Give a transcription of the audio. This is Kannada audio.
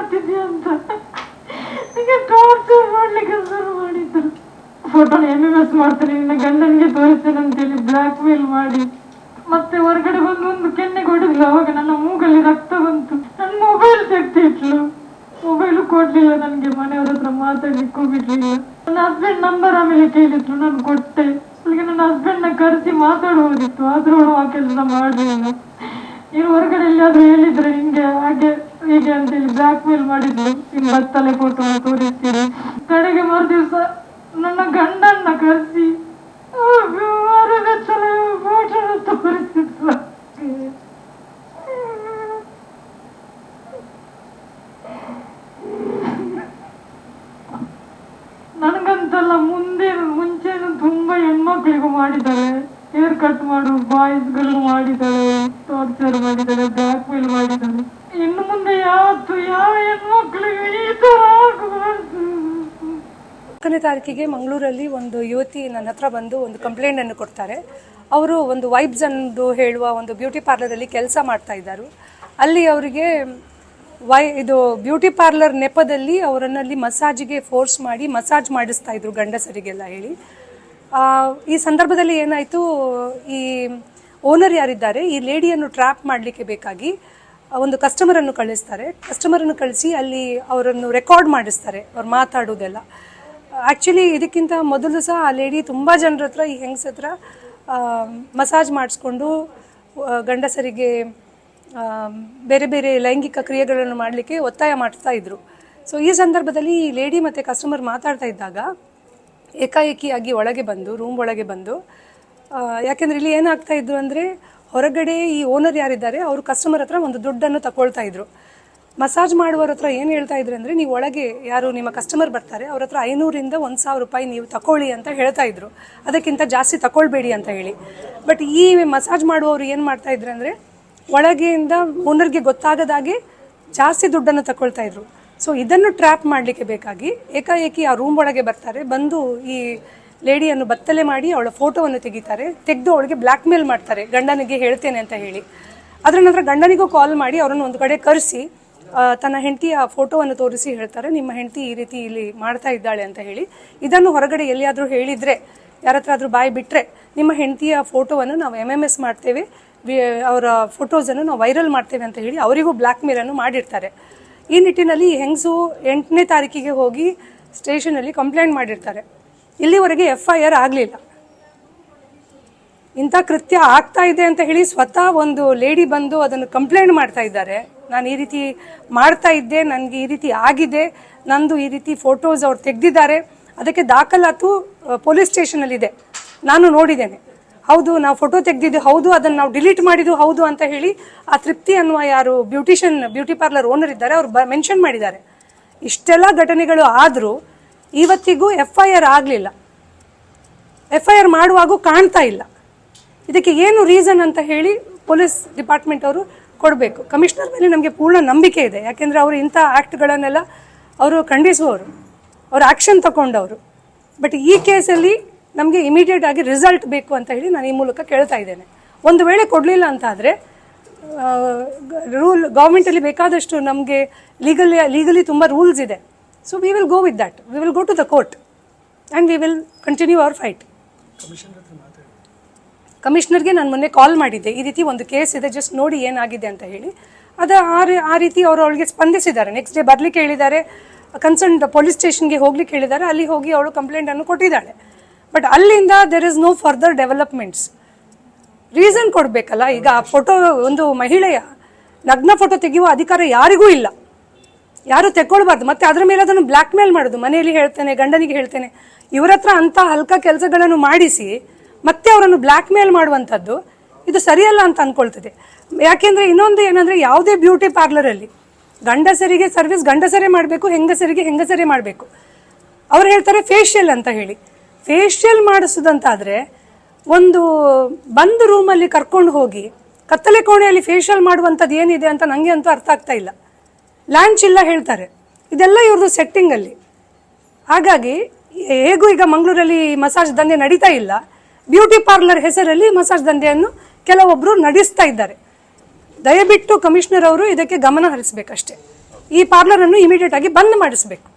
ಮಾಡ್ತಿದ್ದೆ ಅಂತ. ನಿಮಗೆ ಟಾರ್ಚರ್ ಮಾಡ್ಲಿಕ್ಕೆ ಶುರು ಮಾಡಿದ್ರು. ಫೋಟೋ ಎಂ ಎಂ ಎಸ್ ಮಾಡ್ತಾರೆ ನಿನ್ನ ಗಂಡನಿಗೆ ತೋರಿಸ್ತೇನೆ ಅಂತೇಳಿ ಬ್ಲ್ಯಾಕ್ ಮೇಲ್ ಮಾಡಿ. ಮತ್ತೆ ಹೊರಗಡೆ ಬಂದು ಒಂದು ಕೆನ್ನೆ ಕೊಡಿದ್ಲು ಅವಾಗ ನನ್ನ ಮೂಗಲ್ಲಿ ರಕ್ತ ಬಂತು. ನನ್ನ ಮೊಬೈಲ್ ತೆಗ್ದು ಇಟ್ಲು ಮೊಬೈಲು ಕೊಡ್ಲಿಲ್ಲ ನನಗೆ, ಮನೆಯವ್ರ ಹತ್ರ ಮಾತಾಡ್ಲಿಕ್ಕೆ ಬಿಡ್ಲಿಲ್ಲ ನನ್ನ ಹಸ್ಬೆಂಡ್ ನಂಬರ್ ಆಮೇಲೆ ಕೇಳಿದ್ರು, ನಾನು ಕೊಟ್ಟೆ. ಅಲ್ಲಿಗೆ ನನ್ನ ಹಸ್ಬೆಂಡ್ನ ಕರೆಸಿ ಮಾತಾಡುವುದಿತ್ತು ಆದ್ರೂ ಆ ಕೆಲಸ ಮಾಡಲಿಲ್ಲ. ನೀನು ಹೊರಗಡೆ ಎಲ್ಲಿಯಾದ್ರೂ ಹೇಳಿದ್ರೆ ಹಿಂಗೆ ಹಾಗೆ ಹೀಗೆ ಅಂತೇಳಿ ಬ್ಲ್ಯಾಕ್ ಮೇಲ್ ಮಾಡಿದ್ರು. ನಿಮ್ ಬತ್ತಲೆ ಫೋಟೋ ತೋರಿಸ್ತೀರಿ ಕಡೆಗೆ ಮರು ದಿವಸ ನನ್ನ ಗಂಡನ್ನ ಕರೆಸಿ ತೋರಿಸಿದ್ರು ನನಗಂತಲ್ಲ ಮುಂದೆ, ಮುಂಚೆನೂ ತುಂಬಾ ಹೆಣ್ಮಕ್ಳಿಗೂ ಮಾಡಿದ್ದಾರೆ. ಹೇರ್ ಕಟ್ ಮಾಡು ಬಾಯ್ಸ್ಗಳಿಗೂ ಮಾಡಿದ್ದಾರೆ ಟಾರ್ಚರ್ ಮಾಡಿದ್ದಾರೆ ಬ್ಲ್ಯಾಕ್ ಮೇಲ್ ಮಾಡಿದ್ದಾರೆ. ಇನ್ನು ಮುಂದೆ ಯಾವತ್ತು ಯಾವ ಹೆಣ್ಮಕ್ಳಿಗೆ ಈ ತರ ಆಗಬಾರ್ದು ತಾರೀಕಿಗೆ ಮಂಗಳೂರಲ್ಲಿ ಒಂದು ಯುವತಿ ನನ್ನ ಹತ್ರ ಬಂದು ಒಂದು ಕಂಪ್ಲೇಂಟ್ ಅನ್ನು ಕೊಡ್ತಾರೆ. ಅವರು ಒಂದು ವೈಬ್ಸ್ ಅಂದು ಹೇಳುವ ಒಂದು ಬ್ಯೂಟಿ ಪಾರ್ಲರಲ್ಲಿ ಕೆಲಸ ಮಾಡ್ತಾ ಇದ್ದರು. ಅಲ್ಲಿ ಅವರಿಗೆ ವೈ ಇದು ಬ್ಯೂಟಿ ಪಾರ್ಲರ್ ನೆಪದಲ್ಲಿ ಅವರನ್ನಲ್ಲಿ ಮಸಾಜಿಗೆ ಫೋರ್ಸ್ ಮಾಡಿ ಮಸಾಜ್ ಮಾಡಿಸ್ತಾ ಇದ್ರು ಗಂಡಸರಿಗೆಲ್ಲ ಹೇಳಿ. ಈ ಸಂದರ್ಭದಲ್ಲಿ ಏನಾಯಿತು, ಈ ಓನರ್ ಯಾರಿದ್ದಾರೆ, ಈ ಲೇಡಿಯನ್ನು ಟ್ರ್ಯಾಪ್ ಮಾಡಲಿಕ್ಕೆ ಬೇಕಾಗಿ ಒಂದು ಕಸ್ಟಮರನ್ನು ಕಳಿಸ್ತಾರೆ. ಕಸ್ಟಮರನ್ನು ಕಳಿಸಿ ಅಲ್ಲಿ ಅವರನ್ನು ರೆಕಾರ್ಡ್ ಮಾಡಿಸ್ತಾರೆ. ಅವ್ರು ಮಾತಾಡೋದೆಲ್ಲ. ಆ್ಯಕ್ಚುಲಿ ಇದಕ್ಕಿಂತ ಮೊದಲು ಸಹ ಆ ಲೇಡಿ ತುಂಬ ಜನರ ಹತ್ರ, ಈ ಹೆಂಗ್ಸ್ ಹತ್ರ ಮಸಾಜ್ ಮಾಡಿಸ್ಕೊಂಡು ಗಂಡಸರಿಗೆ ಬೇರೆ ಬೇರೆ ಲೈಂಗಿಕ ಕ್ರಿಯೆಗಳನ್ನು ಮಾಡಲಿಕ್ಕೆ ಒತ್ತಾಯ ಮಾಡ್ತಾ ಇದ್ರು. ಸೊ ಈ ಸಂದರ್ಭದಲ್ಲಿ ಈ ಲೇಡಿ ಮತ್ತು ಕಸ್ಟಮರ್ ಮಾತಾಡ್ತಾ ಇದ್ದಾಗ ಏಕಾಏಕಿಯಾಗಿ ಒಳಗೆ ಬಂದು ರೂಮ್ ಒಳಗೆ ಬಂದು ಯಾಕೆಂದರೆ ಯಾಕೆಂದ್ರೆ ಇಲ್ಲಿ ಏನಾಗ್ತಾ ಇದ್ರು ಅಂದರೆ ಹೊರಗಡೆ ಈ ಓನರ್ ಯಾರಿದ್ದಾರೆ, ಅವರು ಕಸ್ಟಮರ್ ಹತ್ರ ಒಂದು ದುಡ್ಡನ್ನು ತಗೊಳ್ತಾ ಇದ್ರು. ಮಸಾಜ್ ಮಾಡುವವ್ರ ಹತ್ರ ಏನು ಹೇಳ್ತಾ ಇದ್ರು ಅಂದರೆ, ನೀವು ಒಳಗೆ ಯಾರು ನಿಮ್ಮ ಕಸ್ಟಮರ್ ಬರ್ತಾರೆ, ಅವ್ರ ಹತ್ರ ಐನೂರಿಂದ ಒಂದು ಸಾವಿರ ರೂಪಾಯಿ ನೀವು ತಗೊಳ್ಳಿ ಅಂತ ಹೇಳ್ತಾ ಇದ್ರು. ಅದಕ್ಕಿಂತ ಜಾಸ್ತಿ ತಗೊಳ್ಬೇಡಿ ಅಂತ ಹೇಳಿ. ಬಟ್ ಈ ಮಸಾಜ್ ಮಾಡುವವರು ಏನು ಮಾಡ್ತಾ ಇದ್ರು ಅಂದರೆ, ಒಳಗೆಯಿಂದ ಓನರ್ಗೆ ಗೊತ್ತಾಗದಾಗೆ ಜಾಸ್ತಿ ದುಡ್ಡನ್ನು ತಗೊಳ್ತಾ ಇದ್ರು. ಸೊ ಇದನ್ನು ಟ್ರ್ಯಾಪ್ ಮಾಡಲಿಕ್ಕೆ ಬೇಕಾಗಿ ಏಕಾಏಕಿ ಆ ರೂಮ್ ಒಳಗೆ ಬರ್ತಾರೆ, ಬಂದು ಈ ಲೇಡಿಯನ್ನು ಬತ್ತಲೆ ಮಾಡಿ ಅವಳ ಫೋಟೋವನ್ನು ತೆಗಿತಾರೆ. ತೆಗೆದು ಅವಳಿಗೆ ಬ್ಲ್ಯಾಕ್ ಮೇಲ್ ಮಾಡ್ತಾರೆ. ಗಂಡನಿಗೆ ಹೇಳ್ತೇನೆ ಅಂತ ಹೇಳಿ. ಅದರ ನಂತರ ಗಂಡನಿಗೂ ಕಾಲ್ ಮಾಡಿ ಅವರನ್ನು ಒಂದು ಕಡೆ ಕರೆಸಿ ತನ್ನ ಹೆಂಡತಿಯ ಫೋಟೋವನ್ನು ತೋರಿಸಿ ಹೇಳ್ತಾರೆ. ನಿಮ್ಮ ಹೆಂಡತಿ ಈ ರೀತಿ ಇಲ್ಲಿ ಮಾಡ್ತಾ ಇದ್ದಾಳೆ ಅಂತ ಹೇಳಿ. ಇದನ್ನು ಹೊರಗಡೆ ಎಲ್ಲಿಯಾದರೂ ಹೇಳಿದರೆ ಯಾರ ಹತ್ರ ಆದರೂ ಬಾಯಿ ಬಿಟ್ಟರೆ ನಿಮ್ಮ ಹೆಂಡತಿಯ ಫೋಟೋವನ್ನು ನಾವು ಎಂ ಎಂ ಎಸ್ ಮಾಡ್ತೇವೆ. ಅವರ ಫೋಟೋಸನ್ನು ನಾವು ವೈರಲ್ ಮಾಡ್ತೇವೆ ಅಂತ ಹೇಳಿ ಅವರಿಗೂ ಬ್ಲ್ಯಾಕ್ ಮೇಲನ್ನು ಮಾಡಿರ್ತಾರೆ. ಈ ನಿಟ್ಟಿನಲ್ಲಿ ಹೆಂಗಸು ಎಂಟನೇ ತಾರೀಕಿಗೆ ಹೋಗಿ ಸ್ಟೇಷನಲ್ಲಿ ಕಂಪ್ಲೇಂಟ್ ಮಾಡಿರ್ತಾರೆ. ಇಲ್ಲಿವರೆಗೆ ಎಫ್ ಐ ಆರ್ ಆಗಲಿಲ್ಲ. ಇಂಥ ಕೃತ್ಯ ಆಗ್ತಾ ಇದೆ ಅಂತ ಹೇಳಿ ಸ್ವತಃ ಒಂದು ಲೇಡಿ ಬಂದು ಅದನ್ನು ಕಂಪ್ಲೇಂಟ್ ಮಾಡ್ತಾ ಇದ್ದಾರೆ. ನಾನು ಈ ರೀತಿ ಮಾಡ್ತಾ ಇದ್ದೆ, ನನಗೆ ಈ ರೀತಿ ಆಗಿದೆ, ನಂದು ಈ ರೀತಿ ಫೋಟೋಸ್ ಅವ್ರು ತೆಗೆದಿದ್ದಾರೆ. ಅದಕ್ಕೆ ದಾಖಲಾತು ಪೊಲೀಸ್ ಸ್ಟೇಷನಲ್ಲಿದೆ. ನಾನು ನೋಡಿದ್ದೇನೆ. ಹೌದು, ನಾವು ಫೋಟೋ ತೆಗೆದಿದ್ದು, ಹೌದು, ಅದನ್ನು ನಾವು ಡಿಲೀಟ್ ಮಾಡಿದ್ದು ಹೌದು ಅಂತ ಹೇಳಿ ಆ ತೃಪ್ತಿ ಅನ್ನುವ ಯಾರು ಬ್ಯೂಟಿಷಿಯನ್, ಬ್ಯೂಟಿ ಪಾರ್ಲರ್ ಓನರ್ ಇದ್ದಾರೆ, ಅವ್ರು ಬ, ಮೆನ್ಷನ್ ಮಾಡಿದ್ದಾರೆ. ಇಷ್ಟೆಲ್ಲ ಘಟನೆಗಳು ಆದರೂ ಇವತ್ತಿಗೂ ಎಫ್ ಐ ಆರ್ ಆಗಲಿಲ್ಲ. ಎಫ್ ಐ ಆರ್ ಮಾಡುವಾಗೂ ಕಾಣ್ತಾ ಇಲ್ಲ. ಇದಕ್ಕೆ ಏನು ರೀಸನ್ ಅಂತ ಹೇಳಿ ಪೊಲೀಸ್ ಡಿಪಾರ್ಟ್ಮೆಂಟ್ ಅವರು ಕೊಡಬೇಕು. ಕಮಿಷನರ್ ಮೇಲೆ ನಮಗೆ ಪೂರ್ಣ ನಂಬಿಕೆ ಇದೆ. ಯಾಕೆಂದರೆ ಅವರು ಇಂಥ ಆ್ಯಕ್ಟ್ಗಳನ್ನೆಲ್ಲ ಅವರು ಖಂಡಿಸುವವರು. ಅವರು ಆ್ಯಕ್ಷನ್ ತಗೊಂಡವರು ಬಟ್ ಈ ಕೇಸಲ್ಲಿ ನಮಗೆ ಇಮಿಡಿಯೇಟ್ ಆಗಿ ರಿಸಲ್ಟ್ ಬೇಕು ಅಂತ ಹೇಳಿ ನಾನು ಈ ಮೂಲಕ ಕೇಳ್ತಾ ಇದ್ದೇನೆ. ಒಂದು ವೇಳೆ ಕೊಡಲಿಲ್ಲ ಅಂತ ಆದರೆ ರೂಲ್ ಗೌರ್ಮೆಂಟಲ್ಲಿ ಬೇಕಾದಷ್ಟು ನಮಗೆ ಲೀಗಲಿ ಲೀಗಲಿ ತುಂಬ ರೂಲ್ಸ್ ಇದೆ. So we will go with that we will go to the court and we will continue our fight ಕಮಿಷನರ್ಗೆ ನಾನು ಮೊನ್ನೆ ಕಾಲ್ ಮಾಡಿದ್ದೆ. ಈ ರೀತಿ ಒಂದು ಕೇಸ್ ಇದೆ ಜಸ್ಟ್ ನೋಡಿ ಏನಾಗಿದೆ ಅಂತ ಹೇಳಿ. ಅದು ಆ ಆ ರೀತಿ ಅವರು ಅವಳಿಗೆ ಸ್ಪಂದಿಸಿದ್ದಾರೆ. ನೆಕ್ಸ್ಟ್ ಡೇ ಬರ್ಲಿಕ್ಕೆ ಹೇಳಿದ್ದಾರೆ. ಕನ್ಸರ್ನ್ ಪೊಲೀಸ್ ಸ್ಟೇಷನ್ಗೆ ಹೋಗ್ಲಿಕ್ಕೆ ಹೇಳಿದ್ದಾರೆ. ಅಲ್ಲಿ ಹೋಗಿ ಅವಳು ಕಂಪ್ಲೇಂಟನ್ನು ಕೊಟ್ಟಿದ್ದಾಳೆ. ಬಟ್ ಅಲ್ಲಿಂದ there is no further developments reason ಕೊಡಬೇಕಲ್ಲ? ಈಗ ಆ ಫೋಟೋ ಒಂದು ಮಹಿಳೆಯ ನಗ್ನ ಫೋಟೋ ತೆಗೆಯುವ ಅಧಿಕಾರ ಯಾರಿಗೂ ಇಲ್ಲ. ಯಾರು ತೆಕ್ಕೊಳ್ಬಾರ್ದು. ಮತ್ತೆ ಅದರ ಮೇಲೆ ಅದನ್ನು ಬ್ಲ್ಯಾಕ್ ಮೇಲ್ ಮಾಡೋದು. ಮನೆಯಲ್ಲಿ ಹೇಳ್ತೇನೆ, ಗಂಡನಿಗೆ ಹೇಳ್ತೇನೆ. ಇವರ ಹತ್ರ ಅಂತ ಹಲ್ಕ ಕೆಲಸಗಳನ್ನು ಮಾಡಿಸಿ, ಮತ್ತೆ ಅವರನ್ನು ಬ್ಲ್ಯಾಕ್ ಮೇಲ್ ಮಾಡುವಂಥದ್ದು ಇದು ಸರಿಯಲ್ಲ ಅಂತ ಅನ್ಕೊಳ್ತದೆ. ಯಾಕೆಂದ್ರೆ ಇನ್ನೊಂದು ಏನಂದ್ರೆ ಯಾವುದೇ ಬ್ಯೂಟಿ ಪಾರ್ಲರಲ್ಲಿ ಗಂಡಸರಿಗೆ ಸರ್ವಿಸ್ ಗಂಡಸರೇ ಮಾಡಬೇಕು, ಹೆಂಗಸರಿಗೆ ಹೆಂಗಸರೇ ಮಾಡಬೇಕು. ಅವ್ರು ಹೇಳ್ತಾರೆ ಫೇಶಿಯಲ್ ಅಂತ ಹೇಳಿ. ಫೇಶಿಯಲ್ ಮಾಡಿಸೋದಂತಾದರೆ ಒಂದು ಬಂದು ರೂಮಲ್ಲಿ ಕರ್ಕೊಂಡು ಹೋಗಿ, ಕತ್ತಲೆ ಕೋಣೆಯಲ್ಲಿ ಫೇಶಿಯಲ್ ಮಾಡುವಂಥದ್ದು ಏನಿದೆ ಅಂತ ನನಗೆ ಅಂತೂ ಅರ್ಥ ಆಗ್ತಾ ಇಲ್ಲ. ಲ್ಯಾಂಚ್ ಇಲ್ಲ ಹೇಳ್ತಾರೆ. ಇದೆಲ್ಲ ಇವ್ರದ್ದು ಸೆಟ್ಟಿಂಗಲ್ಲಿ ಹಾಗಾಗಿ ಹೇಗೂ ಈಗ ಮಂಗಳೂರಲ್ಲಿ ಮಸಾಜ್ ದಂಧೆ ನಡೀತಾ ಇಲ್ಲ. ಬ್ಯೂಟಿ ಪಾರ್ಲರ್ ಹೆಸರಲ್ಲಿ ಮಸಾಜ್ ದಂಧೆಯನ್ನು ಕೆಲವೊಬ್ಬರು ನಡೆಸ್ತಾ ಇದ್ದಾರೆ. ದಯವಿಟ್ಟು ಕಮಿಷನರ್ ಅವರು ಇದಕ್ಕೆ ಗಮನ ಹರಿಸಬೇಕಷ್ಟೇ. ಈ ಪಾರ್ಲರನ್ನು ಇಮಿಡಿಯೇಟಾಗಿ ಬಂದ್ ಮಾಡಿಸಬೇಕು.